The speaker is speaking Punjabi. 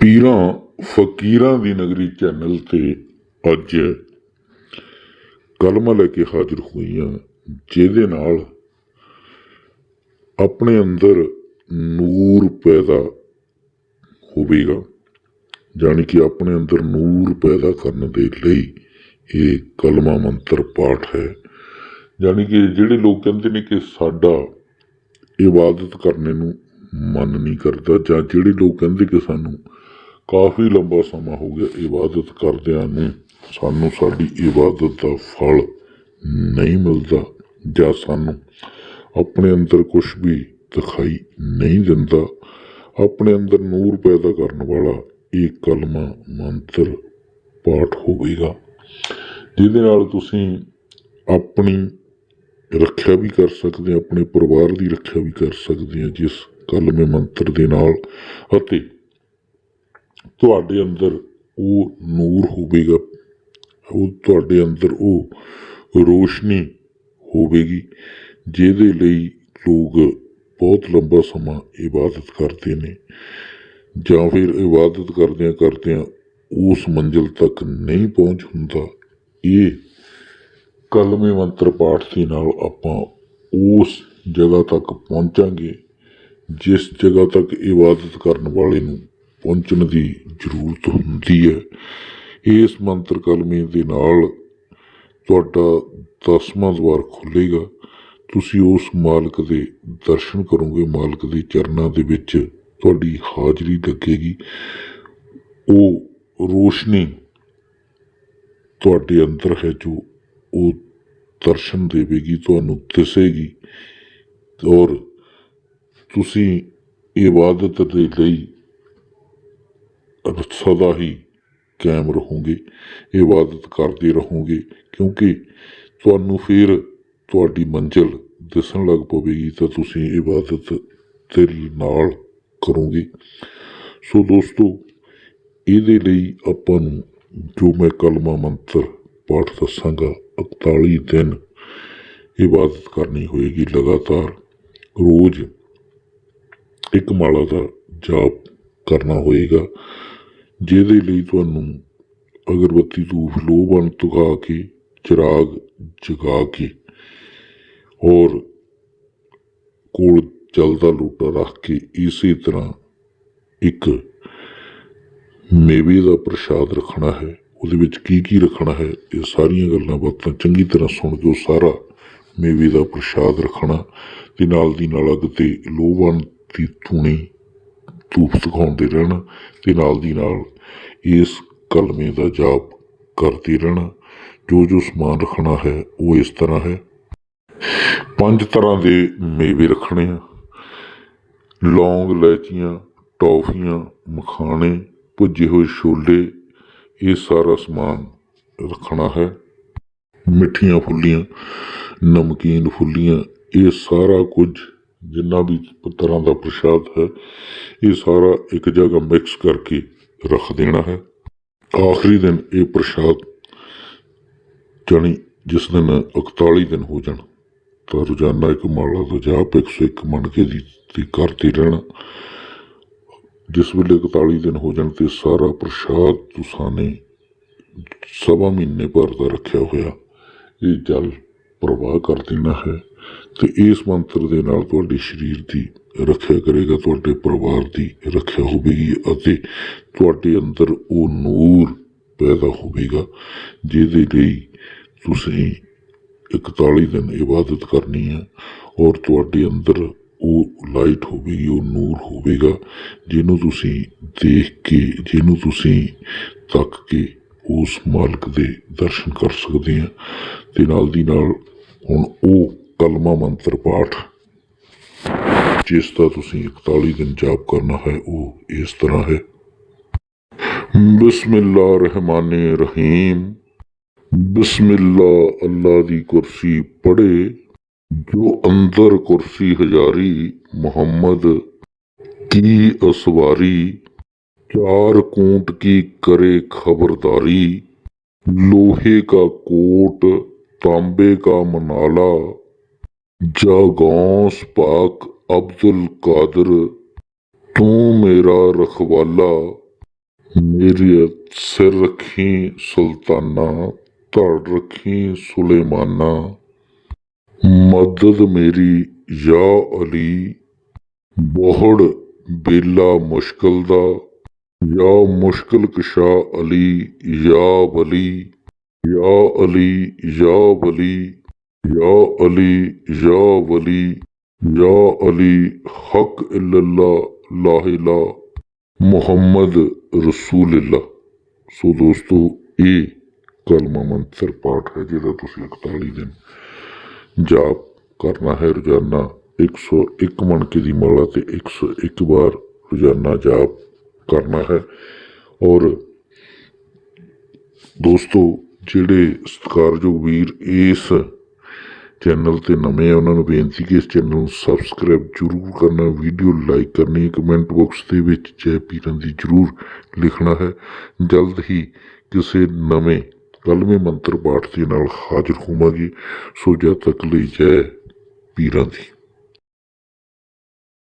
ਪੀਰਾਂ ਫਕੀਰਾਂ ਦੀ ਨਗਰੀ ਚੈਨਲ ਤੇ ਅੱਜ ਕਲਮਾਂ ਲੈ ਕੇ ਹਾਜ਼ਰ ਹੋਈਆਂ, ਜਿਹਦੇ ਨਾਲ ਆਪਣੇ ਅੰਦਰ ਨੂਰ ਪੈਦਾ ਹੋਵੇਗਾ। ਜਾਣੀ ਕਿ ਆਪਣੇ ਅੰਦਰ ਨੂਰ ਪੈਦਾ ਕਰਨ ਦੇ ਲਈ ਇਹ ਕਲਮਾ ਮੰਤਰ ਪਾਠ ਹੈ। ਜਾਣੀ ਕਿ ਜਿਹੜੇ ਲੋਕ ਕਹਿੰਦੇ ਨੇ ਕਿ ਸਾਡਾ ਇਬਾਦਤ ਕਰਨੇ ਨੂੰ ਮਨ ਨਹੀਂ ਕਰਦਾ, ਜਾਂ ਜਿਹੜੇ ਲੋਕ ਕਹਿੰਦੇ ਕਿ ਸਾਨੂੰ ਕਾਫੀ ਲੰਬਾ ਸਮਾਂ ਹੋ ਗਿਆ, ਇਬਾਦਤ ਕਰਦਿਆਂ ਨੂੰ, ਸਾਨੂੰ ਸਾਡੀ ਇਬਾਦਤ ਦਾ ਫਲ ਨਹੀਂ ਮਿਲਦਾ, ਜਾਂ ਸਾਨੂੰ ਆਪਣੇ ਅੰਦਰ ਕੁਝ ਵੀ ਦਿਖਾਈ ਨਹੀਂ ਦਿੰਦਾ, ਆਪਣੇ ਅੰਦਰ ਨੂਰ ਪੈਦਾ ਕਰਨ ਵਾਲਾ ਇਹ ਕਲਮਾ ਮੰਤਰ ਪਾਠ ਹੋਵੇਗਾ, ਜਿਹਦੇ ਨਾਲ ਤੁਸੀਂ ਆਪਣੀ ਰੱਖਿਆ ਵੀ ਕਰ ਸਕਦੇ ਆਪਣੇ ਪਰਿਵਾਰ ਦੀ ਰੱਖਿਆ ਵੀ ਕਰ ਸਕਦੇ ਆ, ਜਿਸ ਕਲਮੇ ਮੰਤਰ ਦੇ ਨਾਲ, ਅਤੇ ਤੁਹਾਡੇ ਅੰਦਰ ਉਹ ਨੂਰ ਹੋਵੇਗਾ, ਉਹ ਤੁਹਾਡੇ ਅੰਦਰ ਉਹ ਰੋਸ਼ਨੀ ਹੋਵੇਗੀ, ਜਿਹਦੇ ਲਈ ਲੋਕ ਬਹੁਤ ਲੰਬਾ ਸਮਾਂ ਇਬਾਦਤ ਕਰਦੇ ਨੇ। ਜਾਂ ਫਿਰ ਇਬਾਦਤ ਕਰਦਿਆਂ ਕਰਦਿਆਂ ਉਸ ਮੰਜ਼ਿਲ ਤੱਕ ਨਹੀਂ ਪਹੁੰਚ ਹੁੰਦਾ। ਇਹ ਕਲਮੇ ਮੰਤਰ ਪਾਠ ਦੇ ਨਾਲ ਆਪਾਂ ਉਸ ਜਗ੍ਹਾ ਤੱਕ ਪਹੁੰਚਾਂਗੇ। ਜਿਸ ਜਗ੍ਹਾ ਤੱਕ ਇਬਾਦਤ ਕਰਨ ਵਾਲੇ ਨੂੰ ਪਹੁੰਚਣ ਦੀ ਜ਼ਰੂਰਤ ਹੁੰਦੀ ਹੈ, ਇਸ ਮੰਤਰ ਕਲਮੇ ਦੇ ਨਾਲ ਤੁਹਾਡਾ ਦਸਵਾਂ ਦਵਾਰ ਖੁੱਲੇਗਾ ਤੁਸੀਂ ਉਸ ਮਾਲਕ ਦੇ ਦਰਸ਼ਨ ਕਰੋਗੇ, ਮਾਲਕ ਦੇ ਚਰਨਾਂ ਦੇ ਵਿੱਚ ਤੁਹਾਡੀ ਹਾਜ਼ਰੀ ਲੱਗੇਗੀ। ਉਹ ਰੋਸ਼ਨੀ ਤੁਹਾਡੇ ਅੰਦਰ ਹੈ ਜੋ ਉਹ ਦਰਸ਼ਨ ਦੇਵੇਗੀ, ਤੁਹਾਨੂੰ ਦਿਸੇਗੀ ਔਰ ਤੁਸੀਂ ਇਬਾਦਤ ਦੇ ਲਈ ਸਦਾ ਹੀ ਕਾਇਮ ਰਹੋਗੇ, ਇਬਾਦਤ ਕਰਦੇ ਰਹੋਗੇ, ਕਿਉਂਕਿ ਤੁਹਾਨੂੰ ਫਿਰ ਤੁਹਾਡੀ ਮੰਜ਼ਿਲ ਦਿਸਣ ਲੱਗ ਪਵੇਗੀ, ਤਾਂ ਤੁਸੀਂ ਇਬਾਦਤ ਦੇ ਨਾਲ ਕਰੋਗੇ। ਸੋ ਦੋਸਤੋ, ਇਹਦੇ ਲਈ ਆਪਾਂ ਨੂੰ ਜੋ ਮੈਂ ਕਲਮਾ ਮੰਤਰ ਪਾਠ ਦੱਸਾਂਗਾ 41 ਦਿਨ ਇਬਾਦਤ ਕਰਨੀ ਹੋਏਗੀ ਲਗਾਤਾਰ। ਰੋਜ਼ ਇੱਕ ਮਾਲਾ ਦਾ ਜਾਪ ਕਰਨਾ ਹੋਏਗਾ, ਜਿਹਦੇ ਲਈ ਤੁਹਾਨੂੰ ਅਗਰਬੱਤੀ ਧੂਫ ਲੋਬਨ ਤੁਗਾ ਕੇ, ਚਿਰਾਗ ਜਗਾ ਕੇ ਔਰ ਕੋਲ ਜਲਦਾ ਲੋਟਾ ਰੱਖ ਕੇ ਇਸੇ ਤਰ੍ਹਾਂ ਇੱਕ ਮੇਵੇ ਦਾ ਪ੍ਰਸ਼ਾਦ ਰੱਖਣਾ ਹੈ। ਉਹਦੇ ਵਿੱਚ ਕੀ ਕੀ ਰੱਖਣਾ ਹੈ, ਇਹ ਸਾਰੀਆਂ ਗੱਲਾਂ ਬਾਤਾਂ ਚੰਗੀ ਤਰ੍ਹਾਂ ਸੁਣ ਕੇ ਉਹ ਸਾਰਾ ਮੇਵੇ ਦਾ ਪ੍ਰਸ਼ਾਦ ਰੱਖਣਾ ਤੇ ਨਾਲ ਦੀ ਨਾਲ ਅੱਗ ਤੇ ਦੀ ਧੂਣੀ ਧੂਪ ਸਿਖਾਉਂਦੇ ਰਹਿਣਾ ਤੇ ਨਾਲ ਦੀ ਨਾਲ ਇਸ ਕਲਮੇ ਦਾ ਜਾਪ ਕਰਦੇ ਰਹਿਣਾ। ਜੋ ਜੋ ਸਮਾਨ ਰੱਖਣਾ ਹੈ, ਉਹ ਇਸ ਤਰ੍ਹਾਂ ਹੈ। ਪੰਜ ਤਰ੍ਹਾਂ ਦੇ ਮੇਵੇ ਰੱਖਣੇ ਆ। ਲੌਂਗ ਇਲਾਇਚੀਆਂ ਟੌਫੀਆਂ, ਮਖਾਣੇ, ਭੁੱਜੇ ਹੋਏ ਛੋਲੇ, ਇਹ ਸਾਰਾ ਸਮਾਨ ਰੱਖਣਾ ਹੈ। ਮਿੱਠੀਆਂ ਫੁੱਲੀਆਂ, ਨਮਕੀਨ ਫੁੱਲੀਆਂ, ਇਹ ਸਾਰਾ ਕੁਝ ਜਿੰਨਾ ਵੀ ਤਰ੍ਹਾਂ ਦਾ ਪ੍ਰਸ਼ਾਦ ਹੈ, ਇਹ ਸਾਰਾ ਇੱਕ ਜਗ੍ਹਾ ਮਿਕਸ ਕਰਕੇ ਰੱਖ ਦੇਣਾ ਹੈ। ਆਖਰੀ ਦਿਨ ਇਹ ਪ੍ਰਸ਼ਾਦ ਜਾਣੀ ਜਿਸ ਦਿਨ 41 ਦਿਨ ਹੋ ਜਾਣ, ਤਾਂ ਰੋਜ਼ਾਨਾ ਇੱਕ ਮਾਲਾ ਦਾ ਜਾਪ 101 ਮੰਨ ਕੇ ਦੀ ਤੇ ਕਰਦੇ ਰਹਿਣਾ, ਜਿਸ ਵੇਲੇ 41 ਦਿਨ ਹੋ ਜਾਣ ਤੇ ਸਾਰਾ ਪ੍ਰਸ਼ਾਦ ਤੁਸਾਂ ਨੇ ਸਵਾ ਮਹੀਨੇ ਭਰ ਦਾ ਰੱਖਿਆ ਹੋਇਆ, ਇਹ ਜਲ ਪ੍ਰਵਾਹ ਕਰ ਦੇਣਾ ਹੈ। ਤੇ ਇਸ ਮੰਤਰ ਦੇ ਨਾਲ ਤੁਹਾਡੇ ਸਰੀਰ ਦੀ ਰੱਖਿਆ ਕਰੇਗਾ, ਤੁਹਾਡੇ ਪਰਿਵਾਰ ਦੀ ਰੱਖਿਆ ਹੋਵੇਗੀ ਅਤੇ ਤੁਹਾਡੇ ਅੰਦਰ ਉਹ ਨੂਰ ਪੈਦਾ ਹੋਵੇਗਾ, ਜਿਹਦੇ ਲਈ ਤੁਸੀਂ 41 ਦਿਨ ਇਬਾਦਤ ਕਰਨੀ ਹੈ ਔਰ ਤੁਹਾਡੇ ਅੰਦਰ ਉਹ ਲਾਈਟ ਹੋਵੇਗੀ, ਉਹ ਨੂਰ ਹੋਵੇਗਾ, ਜਿਹਨੂੰ ਤੁਸੀਂ ਦੇਖ ਕੇ, ਜਿਹਨੂੰ ਤੁਸੀਂ ਤੱਕ ਕੇ ਉਸ ਮਾਲਕ ਦੇ ਦਰਸ਼ਨ ਕਰ ਸਕਦੇ ਆ ਤੇ ਨਾਲ ਦੀ ਨਾਲ ਹੁਣ ਉਹ ਕਲਮਾ ਮੰਤਰ ਪਾਠ ਜਿਸ ਦਾ ਤੁਸੀਂ 41 ਦਿਨ ਜਾਪ ਕਰਨਾ ਹੈ ਉਹ ਇਸ ਤਰ੍ਹਾਂ ਹੈ ਬਿਸਮਿਲ੍ਲਾ ਰਹਿਮਾਨ ਰਹੀਮ ਬਿਸਮਿਲ੍ਲਾ ਅੱਲਾ ਦੀ ਕੁਰਸੀ ਪੜੇ ਜੋ ਅੰਦਰ ਕੁਰਸੀ ਹਜ਼ਾਰੀ ਮੁਹੰਮਦ ਕੀ ਅਸਵਾਰੀ चार कूट की करे खबरदारी लोहे का कोट तांबे का मनाला ਜਾਗੌਸ ਪਾਕ ਅਬਦੁਲ ਕਾਦਰ, ਤੂੰ ਮੇਰਾ ਰਖਵਾਲਾ ਮੇਰੀਅਤ ਸਿਰ ਰਖੀ ਸੁਲਤਾਨਾ, ਧੜ ਰੱਖੀ ਸੁਲੇਮਾਨਾ। ਮਦਦ ਮੇਰੀ ਯਾ ਅਲੀ, ਬੋਹੜ ਬੇਲਾ ਮੁਸ਼ਕਲ ਦਾ, ਯਾ ਮੁਸ਼ਕਲ ਕਸ਼ਾ ਅਲੀ ਯਾ ਬਲੀ ਯਾ ਅਲੀ ਯਾ ਬਲੀ ਯਾ ਅਲੀ, ਯਾ ਵਲੀ, ਯਾ ਅਲੀ, ਹਕ ਇਲੱਲਾ ਲਾ, ਮੁਹੰਮਦ ਰਸੂਲillah ਸੋ ਦੋਸਤੋ, ਇਹ ਕਲਮਾ ਮੰਤਰ ਪਾਠ ਹੈ ਜਿਹਦਾ ਤੁਸੀਂ 41 ਦਿਨ ਜਾਪ ਕਰਨਾ ਹੈ। ਰੋਜ਼ਾਨਾ 101 ਮਣਕੇ ਦੀ ਮਾਲਾ ਤੇ 101 ਵਾਰ ਰੋਜ਼ਾਨਾ ਜਾਪ ਕਰਨਾ ਹੈ। ਔਰ ਦੋਸਤੋ, ਜਿਹੜੇ ਸਤਿਕਾਰਯੋਗ ਵੀਰ ਇਸ ਚੈਨਲ ਤੇ ਨਵੇਂ ਆ, ਉਹਨਾਂ ਨੂੰ ਬੇਨਤੀ ਕਿ ਇਸ ਚੈਨਲ ਨੂੰ ਸਬਸਕ੍ਰਾਈਬ ਜ਼ਰੂਰ ਕਰਨਾ, ਵੀਡੀਓ ਲਾਈਕ ਕਰਨੀ, ਕਮੈਂਟ ਬਾਕਸ ਦੇ ਵਿੱਚ ਜੈ ਪੀਰਾਂ ਦੀ ਜ਼ਰੂਰ ਲਿਖਣਾ ਹੈ। ਜਲਦ ਹੀ ਕਿਸੇ ਨਵੇਂ ਕਲਮੇ ਮੰਤਰ ਪਾਠ ਦੇ ਨਾਲ ਹਾਜ਼ਰ ਹੋਵਾਂਗੇ। ਸੋ ਜਦ ਤੱਕ ਲਈ ਜੈ ਪੀਰਾਂ ਦੀ।